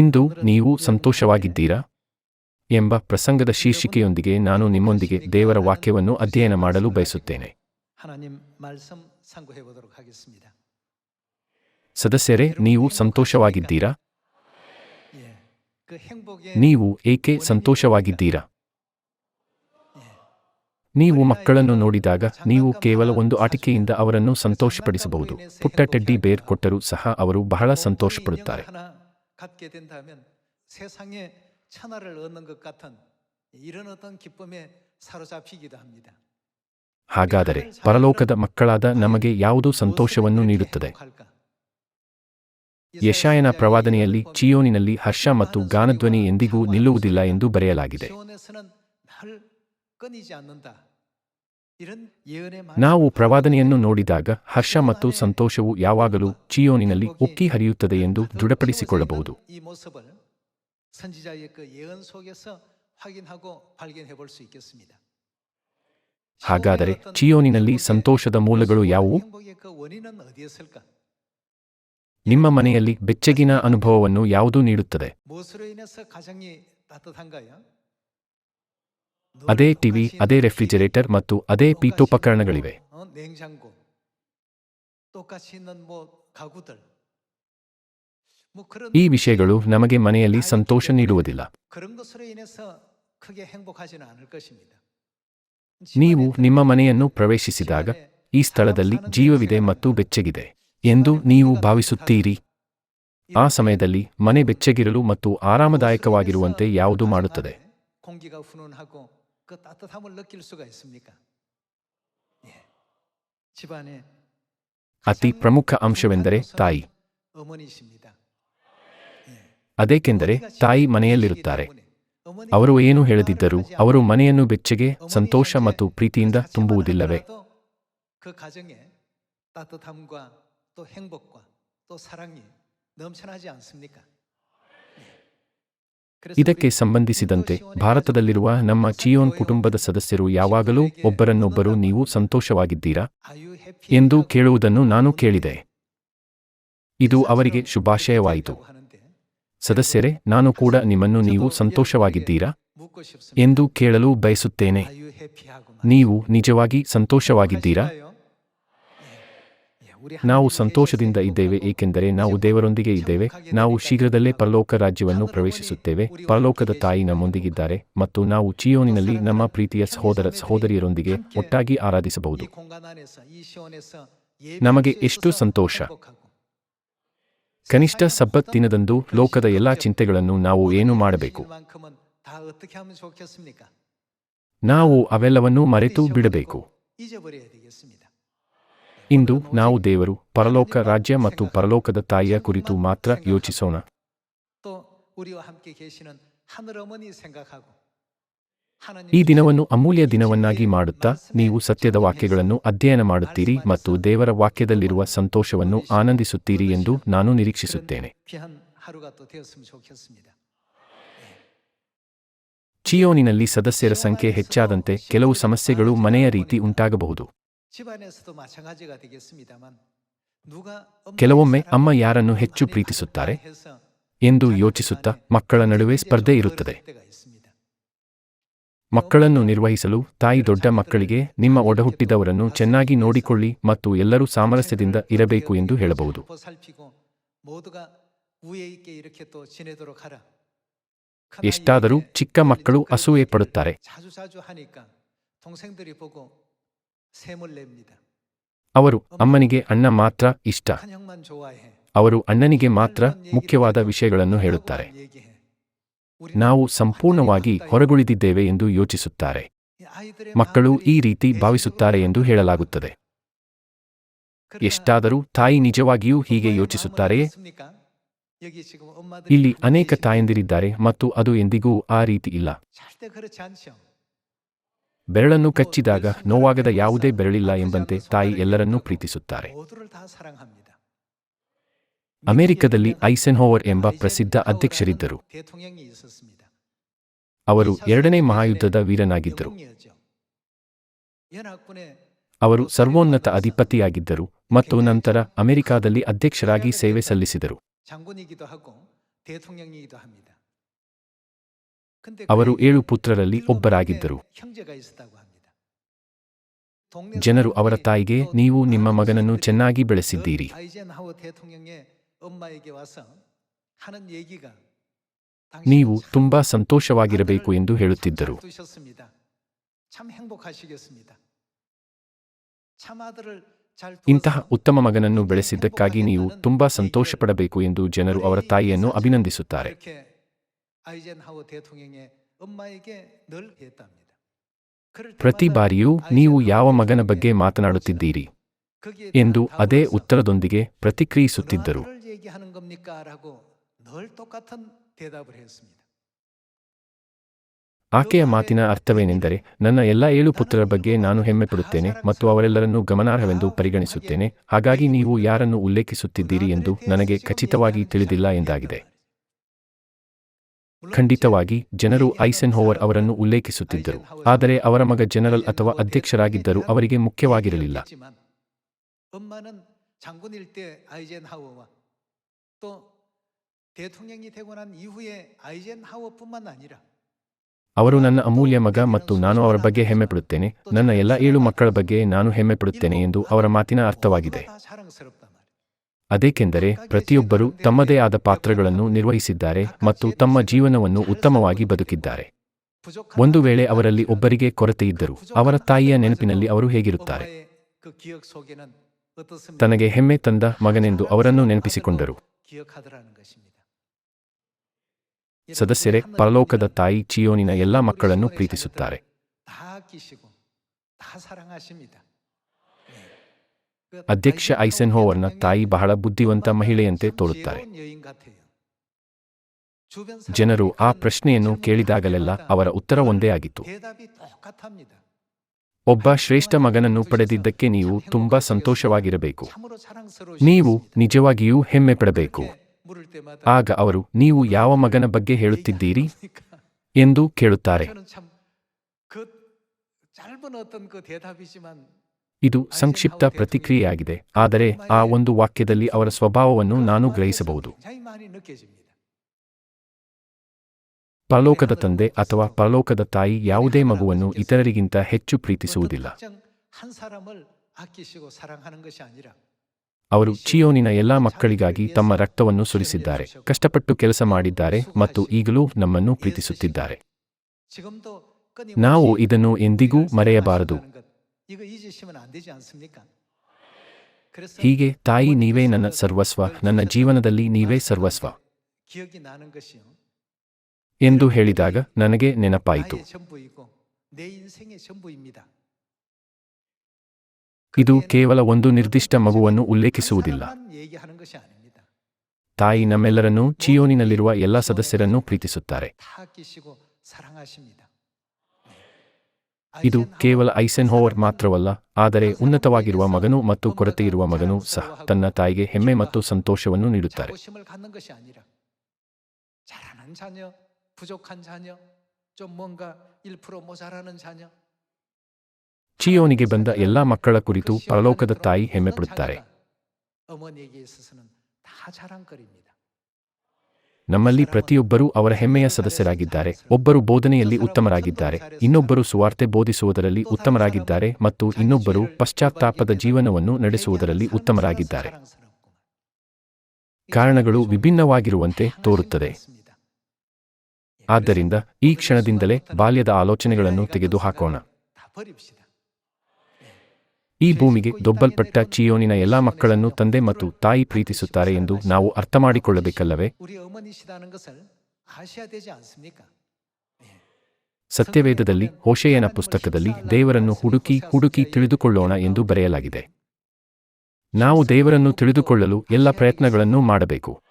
ಇಂದು ನೀವು ಸಂತೋಷವಾಗಿದ್ದೀರಾ? ಎಂಬ ಪ್ರಸಂಗದ ಶೀರ್ಷಿಕೆಯೊಂದಿಗೆ ನಾನು ನಿಮ್ಮೊಂದಿಗೆ ದೇವರ ವಾಕ್ಯವನ್ನು ಅಧ್ಯಯನ ಮಾಡಲು ಬಯಸುತ್ತೇನೆ. ಸದಸ್ಯರೇ ನೀವು ಸಂತೋಷವಾಗಿದ್ದೀರಾ? ನೀವು ಏಕೆ ಸಂತೋಷವಾಗಿದ್ದೀರಾ? ನೀವು ಮಕ್ಕಳನ್ನು ನೋಡಿದಾಗ ನೀವು ಕೇವಲ ಒಂದು ಆಟಿಕೆಯಿಂದ ಅವರನ್ನು ಸಂತೋಷಪಡಿಸಬಹುದು. ಪುಟ್ಟ ಟೆಡ್ಡಿ ಬೇರ್ ಕೊಟ್ಟರೂ ಸಹ ಅವರು ಬಹಳ ಸಂತೋಷಪಡುತ್ತಾರೆ. 갖게 된다면 세상에 천하를 얻는 것 같은 이런 어떤 기쁨에 사로잡히기도 합니다. ಹಾಗಾದರೆ ಪರಲೋಕದ ಮಕ್ಕಳಾದ ನಮಗೆ ಯಾವುದು ಸಂತೋಷವನ್ನು ನೀಡುತ್ತದೆ 행복할까? ಯಶಾಯನ ಪ್ರವಾದನೆಯಲ್ಲಿ ಚಿಯೋನಿನಲ್ಲಿ ಹರ್ಷ ಮತ್ತು ಗಾನಧ್ವನಿ ಎಂದಿಗೂ ನಿಲ್ಲುವುದಿಲ್ಲ ಎಂದು ಬರೆಯಲಾಗಿದೆ ನಾವು ಪ್ರವಾದನೆಯನ್ನು ನೋಡಿದಾಗ ಹರ್ಷ ಮತ್ತು ಸಂತೋಷವು ಯಾವಾಗಲೂ ಚಿಯೋನಿನಲ್ಲಿ ಉಕ್ಕಿ ಹರಿಯುತ್ತದೆ ಎಂದು ದೃಢಪಡಿಸಿಕೊಳ್ಳಬಹುದು. ಹಾಗಾದರೆ ಚಿಯೋನಿನಲ್ಲಿ ಸಂತೋಷದ ಮೂಲಗಳು ಯಾವುವು? ನಿಮ್ಮ ಮನೆಯಲ್ಲಿ ಬೆಚ್ಚಗಿನ ಅನುಭವವನ್ನು ಯಾವುದು ನೀಡುತ್ತದೆ? ಅದೇ ಟಿವಿ, ಅದೇ ರೆಫ್ರಿಜರೇಟರ್ ಮತ್ತು ಅದೇ ಪೀಠೋಪಕರಣಗಳಿವೆ. ಈ ವಿಷಯಗಳು ನಮಗೆ ಮನೆಯಲ್ಲಿ ಸಂತೋಷ ನೀಡುವುದಿಲ್ಲ. ನೀವು ನಿಮ್ಮ ಮನೆಯನ್ನು ಪ್ರವೇಶಿಸಿದಾಗ ಈ ಸ್ಥಳದಲ್ಲಿ ಜೀವವಿದೆ ಮತ್ತು ಬೆಚ್ಚಗಿದೆ ಎಂದು ನೀವು ಭಾವಿಸುತ್ತೀರಿ. ಆ ಸಮಯದಲ್ಲಿ ಮನೆ ಬೆಚ್ಚಗಿರಲು ಮತ್ತು ಆರಾಮದಾಯಕವಾಗಿರುವಂತೆ ಯಾವುದು ಮಾಡುತ್ತದೆ? 그 따뜻함을 느낄 수가 있습니까? 예. 집안에 ಅತಿ ಪ್ರಮುಖ ಅಂಶವೆಂದರೆ ತಾಯಿ 어머니십니다. ಅದೇಕೆಂದರೆ ತಾಯಿ ಮನೆಯಲ್ಲಿರುತ್ತಾರೆ 어머니 ಅವರು ಏನು ಹೇಳದಿದ್ದರೂ ಅವರು ಮನೆಯನ್ನು ಬೆಚ್ಚಗೆ ಸಂತೋಷ ಮತ್ತು ಪ್ರೀತಿಯಿಂದ ತುಂಬುವುದಿಲ್ಲವೇ ಇದಕ್ಕೆ ಸಂಬಂಧಿಸಿದಂತೆ ಭಾರತದಲ್ಲಿರುವ ನಮ್ಮ ಚಿಯೋನ್ ಕುಟುಂಬದ ಸದಸ್ಯರು ಯಾವಾಗಲೂ ಒಬ್ಬರನ್ನೊಬ್ಬರು ನೀವು ಸಂತೋಷವಾಗಿದ್ದೀರಾ? ಎಂದು ಕೇಳುವುದನ್ನು ನಾನು ಕೇಳಿದೆ. ಇದು ಅವರಿಗೆ ಶುಭಾಶಯವಾಯಿತು. ಸದಸ್ಯರೇ ನಾನು ಕೂಡ ನಿಮ್ಮನ್ನು ನೀವು ಸಂತೋಷವಾಗಿದ್ದೀರಾ? ಎಂದು ಕೇಳಲು ಬಯಸುತ್ತೇನೆ. ನೀವು ನಿಜವಾಗಿ ಸಂತೋಷವಾಗಿದ್ದೀರಾ? ನಾವು ಸಂತೋಷದಿಂದ ಇದ್ದೇವೆ ಏಕೆಂದರೆ ನಾವು ದೇವರೊಂದಿಗೆ ಇದ್ದೇವೆ. ನಾವು ಶೀಘ್ರದಲ್ಲೇ ಪರಲೋಕ ರಾಜ್ಯವನ್ನು ಪ್ರವೇಶಿಸುತ್ತೇವೆ. ಪರಲೋಕದ ತಾಯಿ ನಮ್ಮೊಂದಿಗಿದ್ದಾರೆ ಮತ್ತು ನಾವು ಚಿಯೋನಿನಲ್ಲಿ ನಮ್ಮ ಪ್ರೀತಿಯ ಸಹೋದರ ಸಹೋದರಿಯರೊಂದಿಗೆ ಒಟ್ಟಾಗಿ ಆರಾಧಿಸಬಹುದು. ನಮಗೆ ಎಷ್ಟು ಸಂತೋಷ. ಕನಿಷ್ಠ ಸಬ್ಬತ್ ದಿನದಂದು ಲೋಕದ ಎಲ್ಲಾ ಚಿಂತೆಗಳನ್ನು ನಾವು ಏನು ಮಾಡಬೇಕು? ನಾವು ಅವೆಲ್ಲವನ್ನೂ ಮರೆತು ಬಿಡಬೇಕು. ಇಂದು ನಾವು ದೇವರು, ಪರಲೋಕ ರಾಜ್ಯ ಮತ್ತು ಪರಲೋಕದ ತಾಯಿಯ ಕುರಿತು ಮಾತ್ರ ಯೋಚಿಸೋಣ. ಈ ದಿನವನ್ನು ಅಮೂಲ್ಯ ದಿನವನ್ನಾಗಿ ಮಾಡುತ್ತಾ ನೀವು ಸತ್ಯದ ವಾಕ್ಯಗಳನ್ನು ಅಧ್ಯಯನ ಮಾಡುತ್ತೀರಿ ಮತ್ತು ದೇವರ ವಾಕ್ಯದಲ್ಲಿರುವ ಸಂತೋಷವನ್ನು ಆನಂದಿಸುತ್ತೀರಿ ಎಂದು ನಾನು ನಿರೀಕ್ಷಿಸುತ್ತೇನೆ. ಚಿಯೋನಿನಲ್ಲಿ ಸದಸ್ಯರ ಸಂಖ್ಯೆ ಹೆಚ್ಚಾದಂತೆ ಕೆಲವು ಸಮಸ್ಯೆಗಳು ಮನೆಯ ರೀತಿ ಉಂಟಾಗಬಹುದು. ಕೆಲವೊಮ್ಮೆ ಅಮ್ಮ ಯಾರನ್ನು ಹೆಚ್ಚು ಪ್ರೀತಿಸುತ್ತಾರೆ ಎಂದು ಯೋಚಿಸುತ್ತಾ ಮಕ್ಕಳ ನಡುವೆ ಸ್ಪರ್ಧೆ ಇರುತ್ತದೆ. ಮಕ್ಕಳನ್ನು ನಿರ್ವಹಿಸಲು ತಾಯಿ ದೊಡ್ಡ ಮಕ್ಕಳಿಗೆ ನಿಮ್ಮ ಒಡಹುಟ್ಟಿದವರನ್ನು ಚೆನ್ನಾಗಿ ನೋಡಿಕೊಳ್ಳಿ ಮತ್ತು ಎಲ್ಲರೂ ಸಾಮರಸ್ಯದಿಂದ ಇರಬೇಕು ಎಂದು ಹೇಳಬಹುದು. ಎಷ್ಟಾದರೂ ಚಿಕ್ಕ ಮಕ್ಕಳು ಅಸೂಯೆ ಪಡುತ್ತಾರೆ ಅವರು ಅಮ್ಮನಿಗೆ ಅಣ್ಣ ಮಾತ್ರ ಇಷ್ಟ. ಅವರು ಅಣ್ಣನಿಗೆ ಮಾತ್ರ ಮುಖ್ಯವಾದ ವಿಷಯಗಳನ್ನು ಹೇಳುತ್ತಾರೆ. ನಾವು ಸಂಪೂರ್ಣವಾಗಿ ಹೊರಗುಳಿದಿದ್ದೇವೆ ಎಂದು ಯೋಚಿಸುತ್ತಾರೆ. ಮಕ್ಕಳು ಈ ರೀತಿ ಭಾವಿಸುತ್ತಾರೆ ಎಂದು ಹೇಳಲಾಗುತ್ತದೆ. ಎಷ್ಟಾದರೂ ತಾಯಿ ನಿಜವಾಗಿಯೂ ಹೀಗೆ ಯೋಚಿಸುತ್ತಾರೆಯೇ ಇಲ್ಲಿ ಅನೇಕ ತಾಯಂದಿರಿದ್ದಾರೆ ಮತ್ತು ಅದು ಎಂದಿಗೂ ಆ ರೀತಿ ಇಲ್ಲ. ಬೆರಳನ್ನು ಕಚ್ಚಿದಾಗ ನೋವಾಗದ ಯಾವುದೇ ಬೆರಳಿಲ್ಲ ಎಂಬಂತೆ ತಾಯಿ ಎಲ್ಲರನ್ನೂ ಪ್ರೀತಿಸುತ್ತಾರೆ. ಅಮೆರಿಕದಲ್ಲಿ ಐಸೆನ್ಹೋವರ್ ಎಂಬ ಪ್ರಸಿದ್ಧ ಅಧ್ಯಕ್ಷರಿದ್ದರು. ಅವರು ಎರಡನೇ ಮಹಾಯುದ್ಧದ ವೀರನಾಗಿದ್ದರು. ಅವರು ಸರ್ವೋನ್ನತ ಅಧಿಪತಿಯಾಗಿದ್ದರು ಮತ್ತು ನಂತರ ಅಮೆರಿಕಾದಲ್ಲಿ ಅಧ್ಯಕ್ಷರಾಗಿ ಸೇವೆ ಸಲ್ಲಿಸಿದರು. ಅವರು ಏಳು ಪುತ್ರರಲ್ಲಿ ಒಬ್ಬರಾಗಿದ್ದರು. ಜನರು ಅವರ ತಾಯಿಗೆ ನೀವು ನಿಮ್ಮ ಮಗನನ್ನು ಚೆನ್ನಾಗಿ ಬೆಳೆಸಿದ್ದೀರಿ. ನೀವು ತುಂಬಾ ಸಂತೋಷವಾಗಿರಬೇಕು ಎಂದು ಹೇಳುತ್ತಿದ್ದರು. ಇಂತಹ ಉತ್ತಮ ಮಗನನ್ನು ಬೆಳೆಸಿದ್ದಕ್ಕಾಗಿ ನೀವು ತುಂಬಾ ಸಂತೋಷಪಡಬೇಕು ಎಂದು ಜನರು ಅವರ ತಾಯಿಯನ್ನು ಅಭಿನಂದಿಸುತ್ತಾರೆ. ಪ್ರತಿ ಬಾರಿಯೂ ನೀವು ಯಾವ ಮಗನ ಬಗ್ಗೆ ಮಾತನಾಡುತ್ತಿದ್ದೀರಿ? ಎಂದು ಅದೇ ಉತ್ತರದೊಂದಿಗೆ ಪ್ರತಿಕ್ರಿಯಿಸುತ್ತಿದ್ದರು. ಆಕೆಯ ಮಾತಿನ ಅರ್ಥವೇನೆಂದರೆ ನನ್ನ ಎಲ್ಲ ಏಳು ಪುತ್ರರ ಬಗ್ಗೆ ನಾನು ಹೆಮ್ಮೆ ಹೆಮ್ಮೆಪಡುತ್ತೇನೆ ಮತ್ತು ಅವರೆಲ್ಲರನ್ನೂ ಗಮನಾರ್ಹವೆಂದು ಪರಿಗಣಿಸುತ್ತೇನೆ. ಹಾಗಾಗಿ ನೀವು ಯಾರನ್ನು ಉಲ್ಲೇಖಿಸುತ್ತಿದ್ದೀರಿ ಎಂದು ನನಗೆ ಖಚಿತವಾಗಿ ತಿಳಿದಿಲ್ಲ ಎಂದಾಗಿದೆ. ಖಂಡಿತವಾಗಿ, ಜನರು ಐಸೆನ್ ಹೋವರ್ ಅವರನ್ನು ಉಲ್ಲೇಖಿಸುತ್ತಿದ್ದರು. ಆದರೆ ಅವರ ಮಗ ಜನರಲ್ ಅಥವಾ ಅಧ್ಯಕ್ಷರಾಗಿದ್ದರು ಅವರಿಗೆ ಮುಖ್ಯವಾಗಿರಲಿಲ್ಲ. ಅವರು ನನ್ನ ಅಮೂಲ್ಯ ಮಗ ಮತ್ತು ನಾನು ಅವರ ಬಗ್ಗೆ ಹೆಮ್ಮೆಪಡುತ್ತೇನೆ. ನನ್ನ ಎಲ್ಲ ಏಳು ಮಕ್ಕಳ ಬಗ್ಗೆ ನಾನು ಹೆಮ್ಮೆಪಡುತ್ತೇನೆ ಎಂದು ಅವರ ಮಾತಿನ ಅರ್ಥವಾಗಿದೆ. ಅದೇಕೆಂದರೆ ಪ್ರತಿಯೊಬ್ಬರು ತಮ್ಮದೇ ಆದ ಪಾತ್ರಗಳನ್ನು ನಿರ್ವಹಿಸಿದ್ದಾರೆ ಮತ್ತು ತಮ್ಮ ಜೀವನವನ್ನು ಉತ್ತಮವಾಗಿ ಬದುಕಿದ್ದಾರೆ. ಒಂದು ವೇಳೆ ಅವರಲ್ಲಿ ಒಬ್ಬರಿಗೆ ಕೊರತೆಯಿದ್ದರು ಅವರ ತಾಯಿಯ ನೆನಪಿನಲ್ಲಿ ಅವರು ಹೇಗಿರುತ್ತಾರೆ? ತನಗೆ ಹೆಮ್ಮೆ ತಂದ ಮಗನೆಂದು ಅವರನ್ನು ನೆನಪಿಸಿಕೊಂಡರು. ಸದಸ್ಯರೇ, ಪರಲೋಕದ ತಾಯಿ ಚಿಯೋನಿನ ಎಲ್ಲ ಮಕ್ಕಳನ್ನು ಪ್ರೀತಿಸುತ್ತಾರೆ. ಅಧ್ಯಕ್ಷ ಐಸೆನ್ಹೋವರ್ನ ತಾಯಿ ಬಹಳ ಬುದ್ಧಿವಂತ ಮಹಿಳೆಯಂತೆ ತೋರುತ್ತಾರೆ ಜನರು ಆ ಪ್ರಶ್ನೆಯನ್ನು ಕೇಳಿದಾಗಲೆಲ್ಲ ಅವರ ಉತ್ತರ ಒಂದೇ ಆಗಿತ್ತು. ಒಬ್ಬ ಶ್ರೇಷ್ಠ ಮಗನನ್ನು ಪಡೆದಿದ್ದಕ್ಕೆ ನೀವು ತುಂಬಾ ಸಂತೋಷವಾಗಿರಬೇಕು. ನೀವು ನಿಜವಾಗಿಯೂ ಹೆಮ್ಮೆ ಪಡಬೇಕು. ಆಗ ಅವರು, ನೀವು ಯಾವ ಮಗನ ಬಗ್ಗೆ ಹೇಳುತ್ತಿದ್ದೀರಿ? ಎಂದು ಕೇಳುತ್ತಾರೆ. ಇದು ಸಂಕ್ಷಿಪ್ತ ಪ್ರತಿಕ್ರಿಯೆಯಾಗಿದೆ. ಆದರೆ ಆ ಒಂದು ವಾಕ್ಯದಲ್ಲಿ ಅವರ ಸ್ವಭಾವವನ್ನು ನಾನು ಗ್ರಹಿಸಬಹುದು. ಪರಲೋಕದ ತಂದೆ ಅಥವಾ ಪರಲೋಕದ ತಾಯಿ ಯಾವುದೇ ಮಗುವನ್ನು ಇತರರಿಗಿಂತ ಹೆಚ್ಚು ಪ್ರೀತಿಸುವುದಿಲ್ಲ. ಅವರು ಚಿಯೋನಿನ ಎಲ್ಲಾ ಮಕ್ಕಳಿಗಾಗಿ ತಮ್ಮ ರಕ್ತವನ್ನು ಸುರಿಸಿದ್ದಾರೆ. ಕಷ್ಟಪಟ್ಟು ಕೆಲಸ ಮಾಡಿದ್ದಾರೆ ಮತ್ತು ಈಗಲೂ ನಮ್ಮನ್ನು ಪ್ರೀತಿಸುತ್ತಿದ್ದಾರೆ. ನಾವು ಇದನ್ನು ಎಂದಿಗೂ ಮರೆಯಬಾರದು. ಹೀಗೆ ತಾಯಿ ನೀವೇ ನನ್ನ ಸರ್ವಸ್ವ ನನ್ನ ಜೀವನದಲ್ಲಿ ನೀವೇ ಸರ್ವಸ್ವ. ಎಂದು ಹೇಳಿದಾಗ ನನಗೆ ನೆನಪಾಯಿತು. ಇದು ಕೇವಲ ಒಂದು ನಿರ್ದಿಷ್ಟ ಮಗುವನ್ನು ಉಲ್ಲೇಖಿಸುವುದಿಲ್ಲ. ತಾಯಿ ನಮ್ಮೆಲ್ಲರನ್ನೂ ಚಿಯೋನಿನಲ್ಲಿರುವ ಎಲ್ಲ ಸದಸ್ಯರನ್ನೂ ಪ್ರೀತಿಸುತ್ತಾರೆ. ಇದು ಕೇವಲ ಐಸೆನ್ ಹೋವರ್ ಮಾತ್ರವಲ್ಲ ಆದರೆ ಉನ್ನತವಾಗಿರುವ ಮಗನು ಮತ್ತು ಕೊರತೆ ಇರುವ ಮಗನು ಸಹ ತನ್ನ ತಾಯಿಗೆ ಹೆಮ್ಮೆ ಮತ್ತು ಸಂತೋಷವನ್ನು ನೀಡುತ್ತಾರೆ. ಚಿಯೋನಿಗೆ ಬಂದ ಎಲ್ಲಾ ಮಕ್ಕಳ ಕುರಿತು ಪರಲೋಕದ ತಾಯಿ ಹೆಮ್ಮೆ ಪಡುತ್ತಾರೆ ನಮ್ಮಲ್ಲಿ ಪ್ರತಿಯೊಬ್ಬರೂ ಅವರ ಹೆಮ್ಮೆಯ ಸದಸ್ಯರಾಗಿದ್ದಾರೆ. ಒಬ್ಬರು ಬೋಧನೆಯಲ್ಲಿ ಉತ್ತಮರಾಗಿದ್ದಾರೆ. ಇನ್ನೊಬ್ಬರು ಸುವಾರ್ತೆ ಬೋಧಿಸುವುದರಲ್ಲಿ ಉತ್ತಮರಾಗಿದ್ದಾರೆ ಮತ್ತು ಇನ್ನೊಬ್ಬರು ಪಶ್ಚಾತ್ತಾಪದ ಜೀವನವನ್ನು ನಡೆಸುವುದರಲ್ಲಿ ಉತ್ತಮರಾಗಿದ್ದಾರೆ. ಕಾರಣಗಳು ವಿಭಿನ್ನವಾಗಿರುವಂತೆ ತೋರುತ್ತದೆ. ಆದ್ದರಿಂದ ಈ ಕ್ಷಣದಿಂದಲೇ ಬಾಲ್ಯದ ಆಲೋಚನೆಗಳನ್ನು ತೆಗೆದುಹಾಕೋಣ. ಈ ಭೂಮಿಗೆ ದೊಬ್ಬಲ್ಪಟ್ಟ ಚಿಯೋನಿನ ಎಲ್ಲಾ ಮಕ್ಕಳನ್ನು ತಂದೆ ಮತ್ತು ತಾಯಿ ಪ್ರೀತಿಸುತ್ತಾರೆ ಎಂದು ನಾವು ಅರ್ಥ ಮಾಡಿಕೊಳ್ಳಬೇಕಲ್ಲವೇ ಸತ್ಯವೇದದಲ್ಲಿ ಹೋಶೆಯನ ಪುಸ್ತಕದಲ್ಲಿ ದೇವರನ್ನು ಹುಡುಕಿ ಹುಡುಕಿ ತಿಳಿದುಕೊಳ್ಳೋಣ ಎಂದು ಬರೆಯಲಾಗಿದೆ. ನಾವು ದೇವರನ್ನು ತಿಳಿದುಕೊಳ್ಳಲು ಎಲ್ಲ ಪ್ರಯತ್ನಗಳನ್ನು ಮಾಡಬೇಕು.